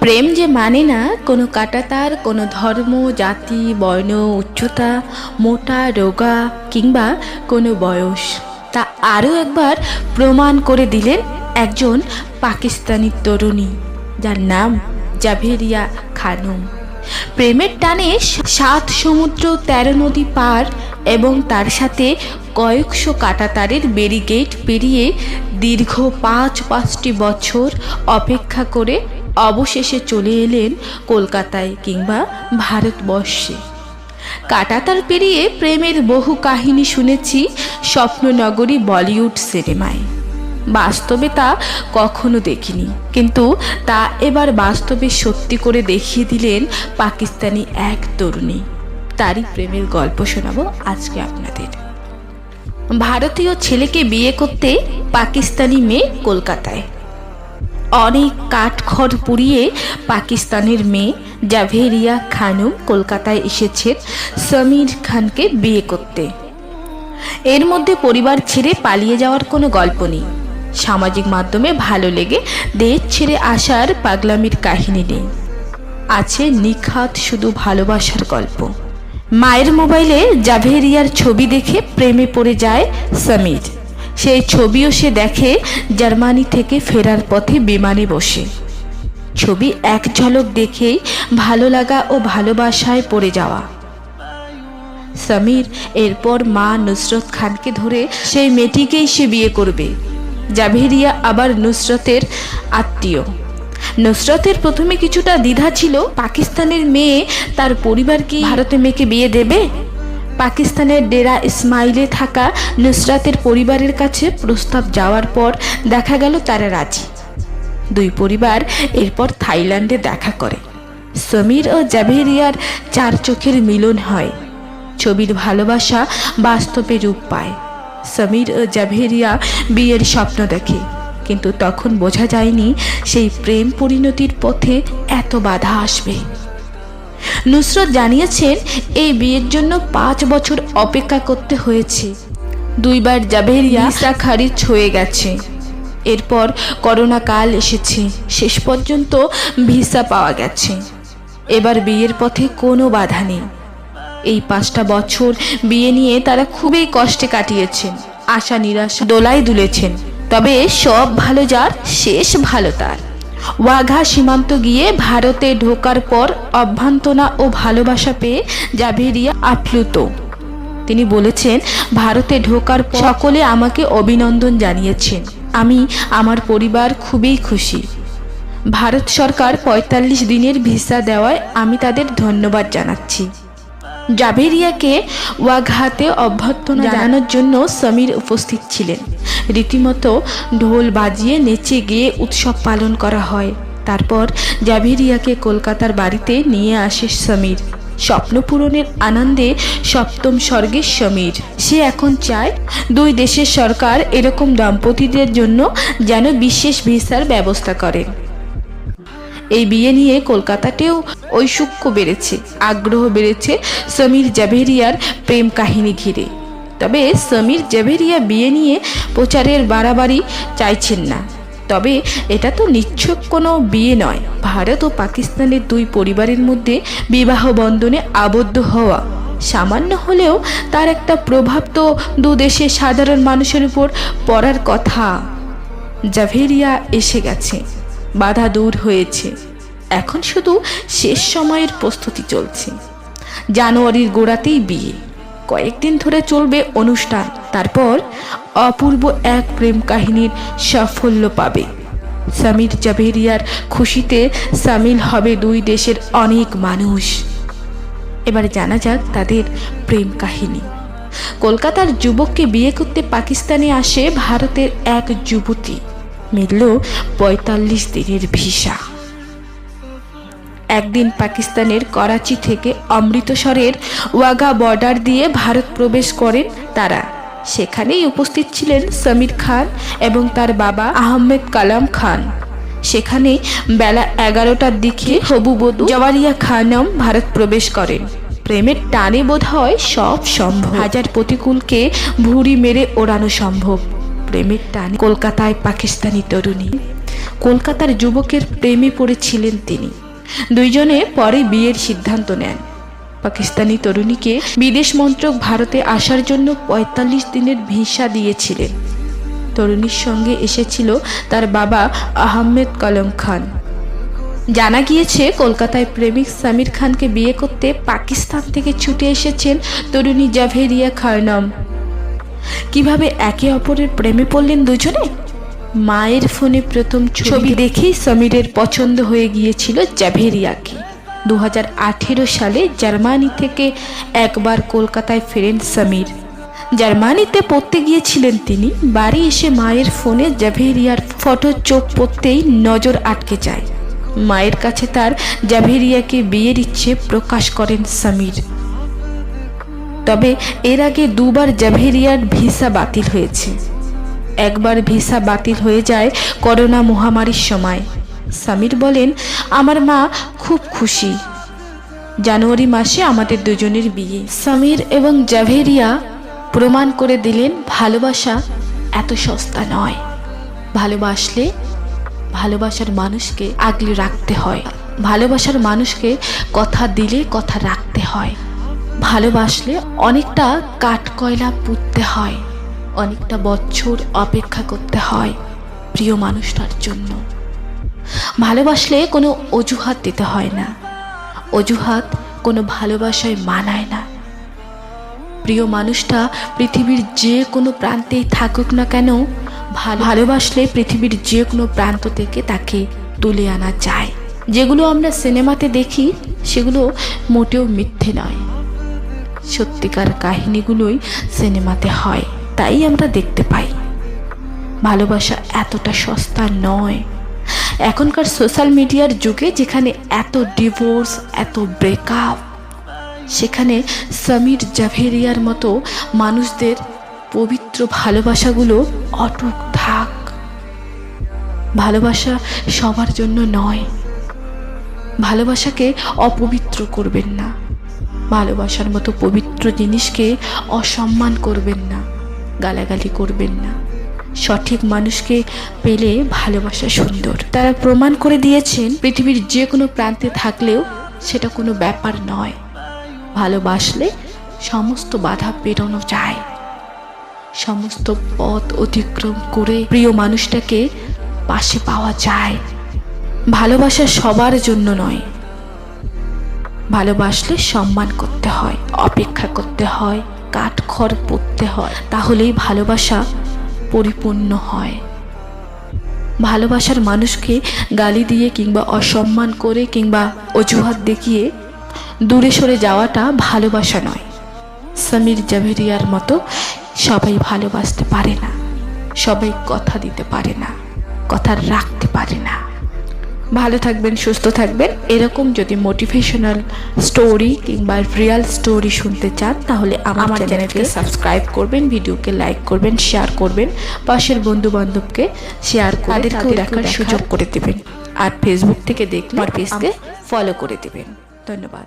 প্রেম যে মানে না, কোনো কাটাতার, কোনো ধর্ম, জাতি, বর্ণ, উচ্চতা, মোটা, রোগা, কিংবা কোনো বয়স। তা আরও একবার প্রমাণ করে দিলেন একজন পাকিস্তানি তরুণী, যার নাম জাভেরিয়া খানম। প্রেমের টানে সাত সমুদ্র, তেরো নদী পার এবং তার সাথে কয়েকশো কাটাতারের ব্যারিগেট পেরিয়ে দীর্ঘ পাঁচ পাঁচটি বছর অপেক্ষা করে অবশেষে চলে এলেন কলকাতায় কিংবা ভারতবর্ষে। কাটাতার পেরিয়ে প্রেমের বহু কাহিনী শুনেছি স্বপ্ননগরী বলিউড সিনেমায়। বাস্তবে তা কখনো দেখিনি, কিন্তু তা এবার বাস্তবে সত্যি করে দেখিয়ে দিলেন পাকিস্তানি এক তরুণী। তারই প্রেমের গল্প শোনাবো আজকে আপনাদের। ভারতীয় ছেলেকে বিয়ে করতে পাকিস্তানি মেয়ে কলকাতায়। অনেক কাঠখড় পুড়িয়ে পাকিস্তানের মেয়ে জাভেরিয়া খানম কলকাতায় এসেছেন সমীর খানকে বিয়ে করতে। এর মধ্যে পরিবার ছেড়ে পালিয়ে যাওয়ার কোনো গল্প নেই। সামাজিক মাধ্যমে ভালো লেগে দেশ ছেড়ে আসার পাগলামির কাহিনী নেই। আছে নিখাত শুধু ভালোবাসার গল্প। মায়ের মোবাইলে জাভেরিয়ার ছবি দেখে প্রেমে পড়ে যায় সমীর। সেই ছবিও সে দেখে জার্মানি থেকে ফেরার পথে বিমানে বসে। ছবি এক ঝলক দেখেই ভালো লাগা ও ভালোবাসায় পড়ে যাওয়া। সমীর এরপর মা নুসরত খানকে ধরে সেই মেয়েটিকেই সে বিয়ে করবে। জাভেরিয়া আবার নুসরতের আত্মীয়। নুসরতের প্রথমে কিছুটা দ্বিধা ছিল, পাকিস্তানের মেয়ে তার পরিবার কি ভারতে মেয়েকে বিয়ে দেবে? পাকিস্তানের ডেরা ইসমাইলে থাকা নুসরাতের পরিবারের কাছে প্রস্তাব যাওয়ার পর দেখা গেল তারা রাজি। দুই পরিবার এরপর থাইল্যান্ডে দেখা করে। সমীর ও জাভেরিয়ার চার চোখের মিলন হয়। ছবির ভালোবাসা বাস্তবে রূপ পায়। সমীর ও জাভেরিয়া বিয়ের স্বপ্ন দেখে। কিন্তু তখন বোঝা যায়নি সেই প্রেম পরিণতির পথে এত বাধা আসবে। নুসরত জানিয়েছেন, এই বিয়ের জন্য পাঁচ বছর অপেক্ষা করতে হয়েছে। দুইবার জাভেরিয়া ভিসা খারিজ হয়ে গেছে। এরপর করোনা কাল এসেছে, শেষ পর্যন্ত ভিসা পাওয়া গেছে। এবার বিয়ের পথে কোনো বাধা নেই। এই পাঁচটা বছর বিয়ে নিয়ে তারা খুবই কষ্টে কাটিয়েছেন আশা নিরাশা দোলাই দুলেছেন। তবে সব ভালো যার, শেষ ভালো তার। ওয়াঘা সীমান্ত গিয়ে ভারতে ঢোকার পর অভ্যন্তনা ও ভালোবাসা পেয়ে জাভেরিয়া আপ্লুত। তিনি বলেছেন, ভারতে ঢোকার পর সকলে আমাকে অভিনন্দন জানিয়েছেন। আমি আমার পরিবার খুবই খুশি। ভারত সরকার পঁয়তাল্লিশ দিনের ভিসা দেওয়ায় আমি তাদের ধন্যবাদ জানাচ্ছি। জাভেরিয়াকে ওয়াঘাতে অভ্যর্থনা জানানোর জন্য সমীর উপস্থিত ছিলেন। রীতিমতো ঢোল বাজিয়ে নেচে গিয়ে উৎসব পালন করা হয়। তারপর জাভেরিয়াকে কলকাতার বাড়িতে নিয়ে আসে সমীর। স্বপ্ন পূরণের আনন্দে সপ্তম স্বর্গের সমীর। সে এখন চায় দুই দেশের সরকার এরকম দম্পতিদের জন্য যেন বিশেষ ভিসার ব্যবস্থা করেন এই বিয়ে নিয়ে কলকাতাতেও ঐসুক্য বেড়েছে, আগ্রহ বেড়েছে সমীর জাভেরিয়ার প্রেম কাহিনী ঘিরে। তবে সমীর জাভেরিয়া বিয়ে নিয়ে প্রচারের বাড়াবাড়ি চাইছেন না। তবে এটা তো নিচ্ছক কোনো বিয়ে নয়। ভারত ও পাকিস্তানের দুই পরিবারের মধ্যে বিবাহ বন্ধনে আবদ্ধ হওয়া সামান্য হলেও তার একটা প্রভাব তো দু দেশের সাধারণ মানুষের উপর পড়ার কথা। জাভেরিয়া এসে গেছে। বাধা দূর হয়েছে। এখন শুধু শেষ সময়ের প্রস্তুতি চলছে। জানুয়ারির গোড়াতেই বিয়ে। কয়েকদিন ধরে চলবে অনুষ্ঠান। তারপর অপূর্ব এক প্রেম কাহিনীর সাফল্য পাবে। সামির জাভেরিয়ার খুশিতে সামিল হবে দুই দেশের অনেক মানুষ। এবার জানা যাক তাদের প্রেম কাহিনী। কলকাতার যুবককে বিয়ে করতে পাকিস্তানে আসে ভারতের এক যুবতী। মিলল পঁয়তাল্লিশ দিনের ভিসা। একদিন পাকিস্তানের করাচি থেকে অমৃতসরের ওয়াগা বর্ডার দিয়ে ভারত প্রবেশ করেন তারা। সেখানেই উপস্থিত ছিলেন সমীর খান এবং তার বাবা আহমেদ কালাম খান। সেখানে বেলা এগারোটার দিকে হবুবধূ জওয়ারিয়া খানম ভারত প্রবেশ করেন। প্রেমের টানে বোধ হয় সব সম্ভব। হাজার প্রতিকূলকে ভুঁড়ি মেরে ওড়ানো সম্ভব। প্রেমের টানে কলকাতায় পাকিস্তানি তরুণী। কলকাতার যুবকের প্রেমে পড়েছিলেন তিনি। দুইজনে পরে বিয়ের সিদ্ধান্ত নেন। পাকিস্তানি তরুণীকে বিদেশ মন্ত্রক ভারতে আসার জন্য পঁয়তাল্লিশ দিনের ভিসা দিয়েছিলেন। তরুণীর সঙ্গে এসেছিল তার বাবা আহমেদ কলম খান। জানা গিয়েছে, কলকাতায় প্রেমিক সামির খানকে বিয়ে করতে পাকিস্তান থেকে ছুটে এসেছেন তরুণী জাভেরিয়া খানম কীভাবে একে অপরের প্রেমে পড়লেন দুজনে? মায়ের ফোনে প্রথম ছবি দেখেই সমীরের পছন্দ হয়ে গিয়েছিল জাভেরিয়াকে। দু হাজার সালে জার্মানি থেকে একবার কলকাতায় ফেরেন সমীর। জার্মানিতে পড়তে গিয়েছিলেন তিনি। বাড়ি এসে মায়ের ফোনে জাভেরিয়ার ফটো চোখ পড়তেই নজর আটকে যায়। মায়ের কাছে তার জাভেরিয়াকে বিয়ের ইচ্ছে প্রকাশ করেন সমীর। তবে এর আগে দুবার জাভেরিয়ার ভিসা বাতিল হয়েছে। একবার ভিসা বাতিল হয়ে যায় করোনা মহামারীর সময়। সামির বলেন, আমার মা খুব খুশি। জানুয়ারি মাসে আমাদের দুজনের বিয়ে। সামির এবং জাভেরিয়া প্রমাণ করে দিলেন, ভালোবাসা এত সস্তা নয়। ভালোবাসলে ভালোবাসার মানুষকে আগলে রাখতে হয়। ভালোবাসার মানুষকে কথা দিলে কথা রাখতে হয়। ভালোবাসলে অনেকটা কাঠ কয়লা পুঁততে হয়, অনেকটা বছর অপেক্ষা করতে হয় প্রিয় মানুষটার জন্য। ভালোবাসলে কোনো অজুহাত দিতে হয় না, অজুহাত কোনো ভালোবাসায় মানায় না। প্রিয় মানুষটা পৃথিবীর যে কোনো প্রান্তেই থাকুক না কেন, ভালো ভালোবাসলে পৃথিবীর যে কোনো প্রান্ত থেকে তাকে তুলে আনা যায়। যেগুলো আমরা সিনেমাতে দেখি, সেগুলো মোটেও মিথ্যে নয়। সত্যিকার কাহিনীগুলোই সিনেমাতে হয়, তাই আমরা দেখতে পাই। ভালোবাসা এতটা সস্তা নয়। এখনকার সোশ্যাল মিডিয়ার যুগে যেখানে এত ডিভোর্স, এত ব্রেকআপ, সেখানে সমীর জাভেরিয়ার মতো মানুষদের পবিত্র ভালোবাসাগুলো অটুক থাক। ভালোবাসা সবার জন্য নয়। ভালোবাসাকে অপবিত্র করবেন না। ভালোবাসার মতো পবিত্র জিনিসকে অসম্মান করবেন না, গালাগালি করবেন না। সঠিক মানুষকে পেলে ভালোবাসা সুন্দর। তারা প্রমাণ করে দিয়েছেন, পৃথিবীর যে কোনো প্রান্তে থাকলেও সেটা কোনো ব্যাপার নয়। ভালোবাসলে সমস্ত বাধা পেরোনো যায়। সমস্ত পথ অতিক্রম করে প্রিয় মানুষটাকে পাশে পাওয়া যায়। ভালোবাসা সবার জন্য নয় ভালোবাসলে সম্মান করতে হয়, অপেক্ষা করতে হয়, কাঠখড় পড়তে হয়, তাহলেই ভালোবাসা পরিপূর্ণ হয়। ভালোবাসার মানুষকে গালি দিয়ে কিংবা অসম্মান করে কিংবা অজুহাত দেখিয়ে দূরে সরে যাওয়াটা ভালোবাসা নয়। সমীর জাভেরিয়ার মতো সবাই ভালোবাসতে পারে না, সবাই কথা দিতে পারে না, কথা রাখতে পারে না। ভালো থাকবেন সুস্থ থাকবেন। এরকম যদি মোটিভেশনাল স্টোরি কিংবা রিয়াল স্টোরি শুনতে চান তাহলে আমার চ্যানেলকে সাবস্ক্রাইব করবেন ভিডিওকে লাইক করবেন শেয়ার করবেন পাশের বন্ধু বান্ধবকে শেয়ার করে তাদেরকেও দেখার সুযোগ করে দেবেন। আর ফেসবুক থেকে দেখলে আমার পেজকে ফলো করে দেবেন। ধন্যবাদ।